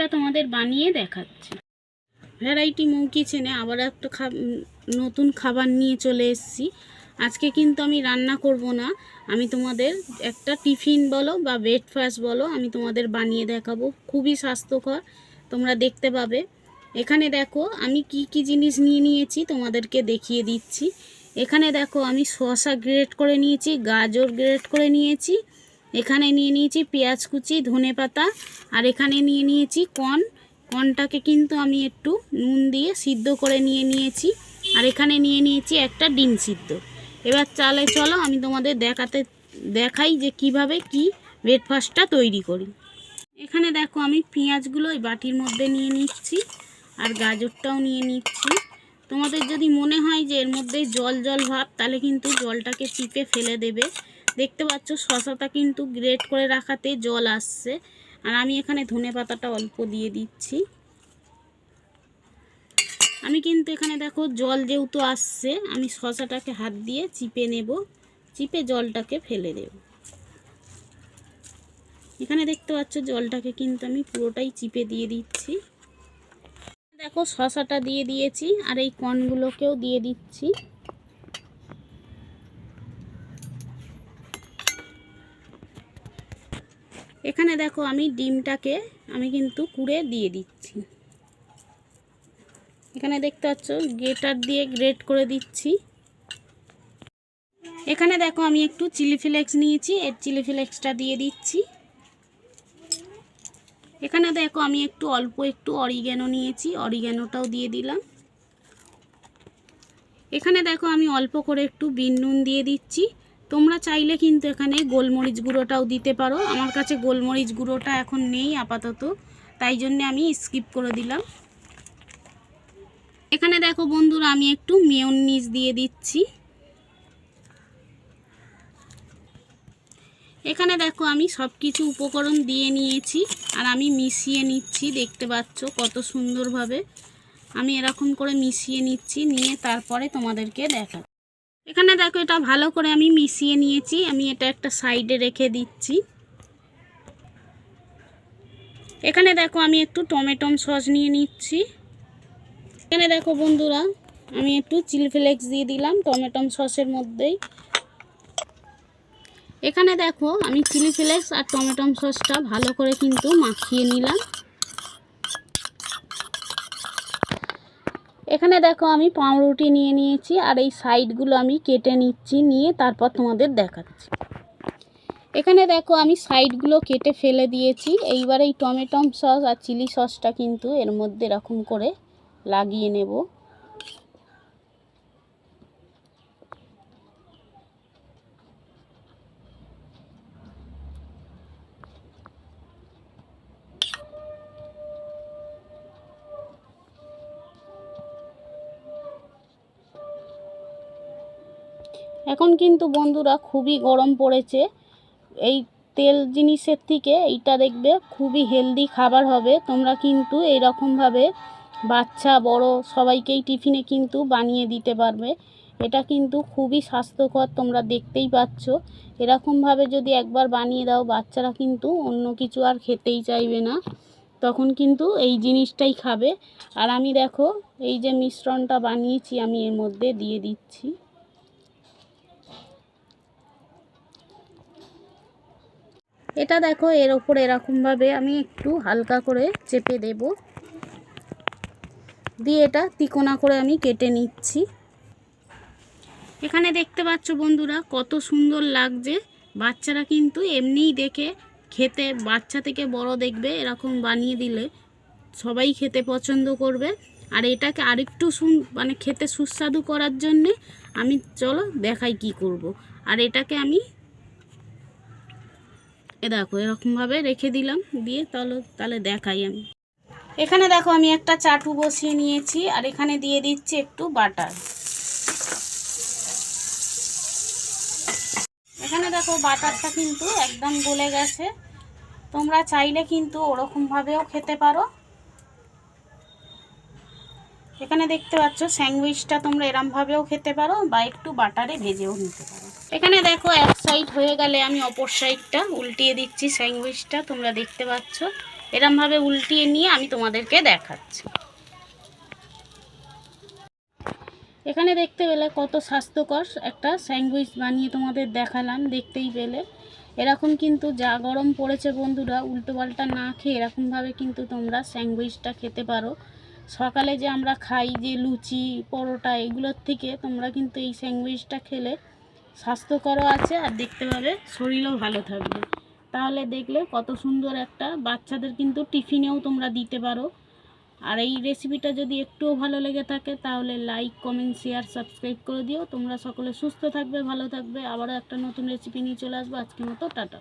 স্যান্ডউইচটা তোমাদের বানিয়ে দেখাচ্ছি। ভ্যারাইটি মৌ কিচেনে আবার একটা নতুন খাবার নিয়ে চলে এসেছি। আজকে কিন্তু আমি রান্না করব না। আমি তোমাদের একটা টিফিন বলো বা ব্রেকফাস্ট বলো আমি তোমাদের বানিয়ে দেখাবো। খুবই স্বাস্থ্যকর, তোমরা দেখতে পাবে। এখানে দেখো, আমি কি কি জিনিস নিয়ে নিয়েছি তোমাদেরকে দেখিয়ে দিচ্ছি। এখানে দেখো, আমি শসা গ্রেট করে নিয়েছি, গাজর গ্রেট করে নিয়েছি এখানে নিয়ে নিয়েছি পেঁয়াজ কুচি, ধনে পাতা, আর এখানে নিয়ে নিয়েছি কর্ন। কর্নটাকে কিন্তু আমি একটু নুন দিয়ে সিদ্ধ করে নিয়ে নিয়েছি। আর এখানে নিয়ে নিয়েছি একটা ডিম সিদ্ধ। এবার চালে চলো, আমি তোমাদের দেখাতে, দেখাই যে কীভাবে কি ব্রেকফাস্টটা তৈরি করি। এখানে দেখো, আমি পেঁয়াজগুলো ওই বাটির মধ্যে নিয়ে নিচ্ছি, আর গাজরটাও নিয়ে নিচ্ছি। তোমাদের যদি মনে হয় যে এর মধ্যে জল জল ভাব, তাহলে কিন্তু জলটাকে চিপে ফেলে দেবে। দেখতে পাচ্ছ শশাটা কিন্তু গ্রেট করে রাখাতে জল আসছে। আর আমি এখানে ধনে পাতাটা অল্প দিয়ে দিচ্ছি। আমি কিন্তু এখানে দেখো জল যেহেতু আসছে, আমি শশাটাকে হাত দিয়ে চিপে নেব। চিপে জলটাকে ফেলে দেব। এখানে দেখতে পাচ্ছ জলটাকে কিন্তু আমি পুরোটাই চিপে দিয়ে দিচ্ছি। দেখো শশাটা দিয়ে দিয়েছি, আর এই কর্নগুলোকেও দিয়ে দিচ্ছি। এখানে দেখো আমি ডিমটাকে আমি কিন্তু কুড়ে দিয়ে দিচ্ছি। এখানে দেখতে পাচ্ছ, গ্রেটার দিয়ে গ্রেট করে দিচ্ছি। এখানে দেখো আমি একটু চিলি ফ্লেক্স নিয়েছি, এর চিলি ফ্লেক্সটা দিয়ে দিচ্ছি। এখানে দেখো আমি একটু অল্প একটু অরিগ্যানো নিয়েছি, অরিগ্যানোটাও দিয়ে দিলাম। এখানে দেখো আমি অল্প করে একটু বিন নুন দিয়ে দিচ্ছি। তোমরা চাইলে কিন্তু এখানে গোলমরিচ গুঁড়োটাও দিতে পারো। আমার কাছে গোলমরিচ গুঁড়োটা এখন নেই আপাতত। তাই জন্যে আমি স্কিপ করে দিলাম। এখানে দেখো বন্ধুরা, আমি একটু মেয়নিজ দিয়ে দিচ্ছি। এখানে দেখো আমি সব কিছু উপকরণ দিয়ে নিয়েছি আর আমি মিশিয়ে নিচ্ছি, দেখতে পাচ্ছ কত সুন্দরভাবে। আমি এরকম করে মিশিয়ে নিচ্ছি, নিয়ে তারপরে তোমাদেরকে দেখা এখানে দেখো এটা ভালো করে আমি মিশিয়ে নিয়েছি। আমি এটা একটা সাইডে রেখে দিচ্ছি। এখানে দেখো আমি একটু টমেটম সস নিয়ে নিচ্ছি। এখানে দেখো বন্ধুরা, আমি একটু চিলি ফ্লেক্স দিয়ে দিলাম টমেটম সসের মধ্যেই। এখানে দেখো আমি চিলি ফ্লেক্স আর টমেটম সসটা ভালো করে কিন্তু মাখিয়ে নিলাম। এখানে দেখো আমি পাউরুটি নিয়ে নিয়েছি আর এই সাইডগুলো আমি কেটে নিচ্ছি, নিয়ে তারপর তোমাদের দেখাচ্ছি। এখানে দেখো আমি সাইডগুলো কেটে ফেলে দিয়েছি। এইবার এই টমেটম সস আর চিলি সসটা কিন্তু এর মধ্যে এরকম করে লাগিয়ে নেব। এখন কিন্তু বন্ধুরা খুবই গরম পড়েছে। এই তেল জিনিসের থেকে এইটা দেখবে খুবই হেলদি খাবার হবে। তোমরা কিন্তু এইরকমভাবে বাচ্চা, বড় সবাইকেই টিফিনে কিন্তু বানিয়ে দিতে পারবে। এটা কিন্তু খুবই স্বাস্থ্যকর তোমরা দেখতেই পাচ্ছ। এরকমভাবে যদি একবার বানিয়ে দাও, বাচ্চারা কিন্তু অন্য কিছু আর খেতেই চাইবে না। তখন কিন্তু এই জিনিসটাই খাবে। আর আমি দেখো, এই যে মিশ্রণটা বানিয়েছি, আমি এর মধ্যে দিয়ে দিচ্ছি। এটা দেখো, এর ওপর এরকমভাবে আমি একটু হালকা করে চেপে দেব। দিয়ে এটা তিকোনা করে আমি কেটে নিচ্ছি। এখানে দেখতে পাচ্ছ বন্ধুরা, কত সুন্দর লাগছে। বাচ্চারা কিন্তু এমনিই দেখে, খেতে, বাচ্চা থেকে বড় দেখবে, এরকম বানিয়ে দিলে সবাই খেতে পছন্দ করবে। আর এটাকে আরেকটু সুন মানে খেতে সুস্বাদু করার জন্যে আমি, চলো দেখাই কি করব। আর এটাকে আমি এ দেখো, এরকমভাবে রেখে দিলাম, দিয়ে তাহলে তাহলে দেখাই আমি। এখানে দেখো, আমি একটা চাটু বসিয়ে নিয়েছি, আর এখানে দিয়ে দিচ্ছি একটু বাটার। এখানে দেখো, বাটারটা কিন্তু একদম গলে গেছে। তোমরা চাইলে কিন্তু ওরকমভাবেও খেতে পারো। এখানে দেখতে পাচ্ছ, স্যান্ডউইচটা তোমরা এরমভাবেও খেতে পারো বা একটু বাটারে ভেজেও নিতে পারো। এখানে দেখো, এক সাইড হয়ে গেলে আমি অপর সাইডটা উল্টিয়ে দিচ্ছি স্যান্ডউইচটা, তোমরা দেখতে পাচ্ছ। এরমভাবে উল্টিয়ে নিয়ে আমি তোমাদেরকে দেখাচ্ছি। এখানে দেখতে পেলে কত স্বাস্থ্যকর একটা স্যান্ডউইচ বানিয়ে তোমাদের দেখালাম, দেখতেই পেলে। এরকম কিন্তু যা গরম পড়েছে বন্ধুরা উল্টো পাল্টা না খেয়ে এরকমভাবে কিন্তু তোমরা স্যান্ডউইচটা খেতে পারো। সকালে যে আমরা খাই যে লুচি, পরোটা, এগুলোর থেকে তোমরা কিন্তু এই স্যান্ডউইচটা খেলে স্বাস্থ্যকরও আছে আর দেখতে পাবে শরীরও ভালো থাকবে। তাহলে দেখলে কত সুন্দর একটা বাচ্চাদের কিন্তু টিফিনেও তোমরা দিতে পারো। আর এই রেসিপিটা যদি একটুও ভালো লেগে থাকে তাহলে লাইক, কমেন্ট, শেয়ার, সাবস্ক্রাইব করে দিও। তোমরা সকলে সুস্থ থাকবে, ভালো থাকবে। আবারও একটা নতুন রেসিপি নিয়ে চলে আসব। আজকের মতো, টাটা।